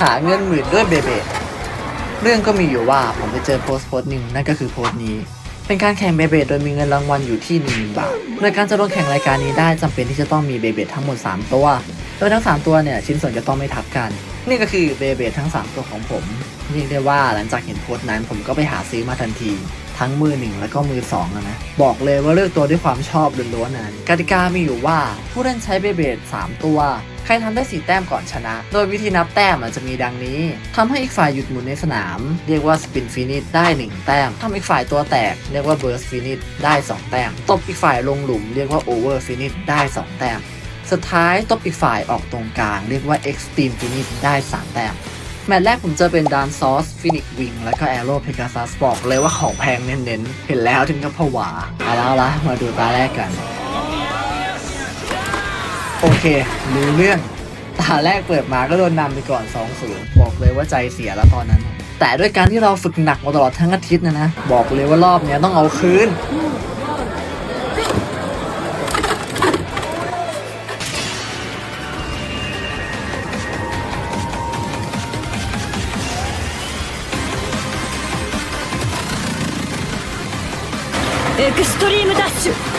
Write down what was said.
หาเงินหมื่นด้วยเบเบเรื่องก็มีอยู่ว่าผมไปเจอโพสต์โพสต์หนึ่งนั่นก็คือโพสต์นี้ เป็นการแข่งเบเบโดยมีเงินรางวัลอยู่ที่1นึ่งบาทโดยการจะลงแข่งรายการนี้ได้จำเป็นที่จะต้องมีเบเบทั้งหมด 3 ตัว โดยทั้ง 3 ตัวเนี่ยชิ้นส่วนจะต้องไม่ทับกัน นี่ก็คือเบเบทั้ง 3 ตัวของผมเรียกได้ว่าหลังจากเห็นโพสต์นั้นผมก็ไปหาซื้อมาทันที ทั้งมือหนึ่งแล้วก็มือสองนะ บอกเลยว่าเลือกตัวด้วยความชอบล้วนๆนั้นกติกามีอยู่ว่าผู้เล่นใช้เบเบด3ตัวใครทำได้สีแต้มก่อนชนะ โดยวิธีนับแต้มจะมีดังนี้ทำให้อีกฝ่ายหยุดหมุนในสนาม เรียกว่าสปินฟินิชได้ 1 แต้มทำอีกฝ่ายตัวแตก เรียกว่าเบิร์สฟินิชได้ 2 แต้ม ตบอีกฝ่ายลงหลุม เรียกว่าโอเวอร์ฟินิชได้ 2 แต้ม สุดท้ายตบอีกฝ่ายออกตรงกลาง เรียกว่า Extreme Finish ได้ 3 แต้มแมตช์แรกผมเจอเป็นดานซอสฟินิกวิงแล้วก็แอโร่เพกาซัสบอกเลยว่าของแพงเน้นๆ เห็นแล้วถึงกับผวาเอาแล้วละมาดูตาแรกกัน โอเครู้เรื่องตาแรกเปิดมาก็โดนนำไปก่อน 2-0 บอกเลยว่าใจเสียแล้วตอนนั้น แต่ด้วยการที่เราฝึกหนักมาตลอดทั้งอาทิตย์นะนะ บอกเลยว่ารอบเนี้ยต้องเอาคืน エクストリームダッシュ